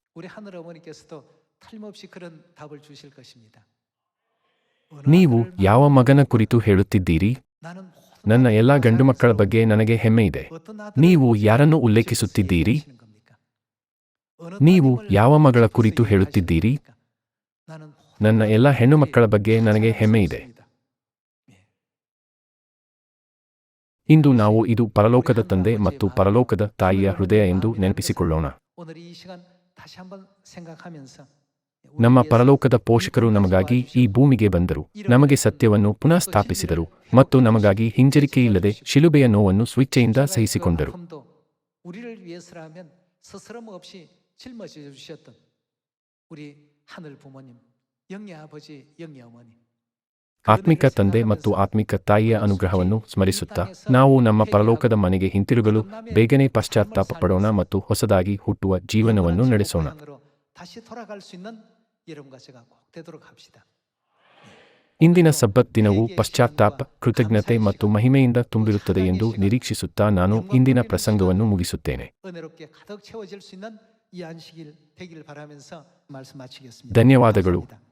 ನೀವು ಯಾವ ಮಗನ ಕುರಿತು ಹೇಳುತ್ತಿದ್ದೀರಿ? ನನ್ನ ಎಲ್ಲಾ ಗಂಡು ಮಕ್ಕಳ ಬಗ್ಗೆ ನನಗೆ ಹೆಮ್ಮೆ ಇದೆ. ನೀವು ಯಾರನ್ನು ಉಲ್ಲೇಖಿಸುತ್ತಿದ್ದೀರಿ? ನೀವು ಯಾವ ಮಗಳ ಕುರಿತು ಹೇಳುತ್ತಿದ್ದೀರಿ? ನನ್ನ ಎಲ್ಲ ಹೆಣ್ಣು ಮಕ್ಕಳ ಬಗ್ಗೆ ನನಗೆ ಹೆಮ್ಮೆ ಇದೆ. ಇಂದು ನಾವು ಇದು ಪರಲೋಕದ ತಂದೆ ಮತ್ತು ಪರಲೋಕದ ತಾಯಿಯ ಹೃದಯ ಎಂದು ನೆನಪಿಸಿಕೊಳ್ಳೋಣ 오늘 이 시간 다시 한번 생각하면서 ನಮ್ಮ 우리 위해서 ಪರಲೋಕದ ಪೋಷಕರು ನಮಗಾಗಿ ಈ ಭೂಮಿಗೆ ಬಂದರು ನಮಗೆ ಸತ್ಯವನ್ನು ಪುನಃ ಸ್ಥಾಪಿಸಿದರು ಮತ್ತು ನಮಗಾಗಿ ಹಿಂಜರಿಕೆಯಿಲ್ಲದೆ ಶಿಲುಬೆಯ ನೋವನ್ನು ಸ್ವಿಚ್ಛೆಯಿಂದ 그 ಸಹಿಸಿಕೊಂಡರು 아픔도 우리를 위해서라면 스스럼 없이 짊어져 주셨던 우리 하늘 부모님, 영예 아버지, 영예 어머니. ಆತ್ಮಿಕ ತಂದೆ ಮತ್ತು ಆತ್ಮಿಕ ತಾಯಿಯ ಅನುಗ್ರಹವನ್ನು ಸ್ಮರಿಸುತ್ತಾ, ನಾವು ನಮ್ಮ ಪರಲೋಕದ ಮನೆಗೆ ಹಿಂತಿರುಗಲು ಬೇಗನೆ ಪಶ್ಚಾತ್ತಾಪ ಪಡೋಣ ಮತ್ತು ಹೊಸದಾಗಿ ಹುಟ್ಟುವ ಜೀವನವನ್ನು ನಡೆಸೋಣ. ಇಂದಿನ ಸಬ್ಬತ್ ದಿನವು ಪಶ್ಚಾತ್ತಾಪ, ಕೃತಜ್ಞತೆ ಮತ್ತು ಮಹಿಮೆಯಿಂದ ತುಂಬಿರುತ್ತದೆ ಎಂದು ನಿರೀಕ್ಷಿಸುತ್ತಾ ನಾನು ಇಂದಿನ ಪ್ರಸಂಗವನ್ನು ಮುಗಿಸುತ್ತೇನೆ. ಧನ್ಯವಾದಗಳು.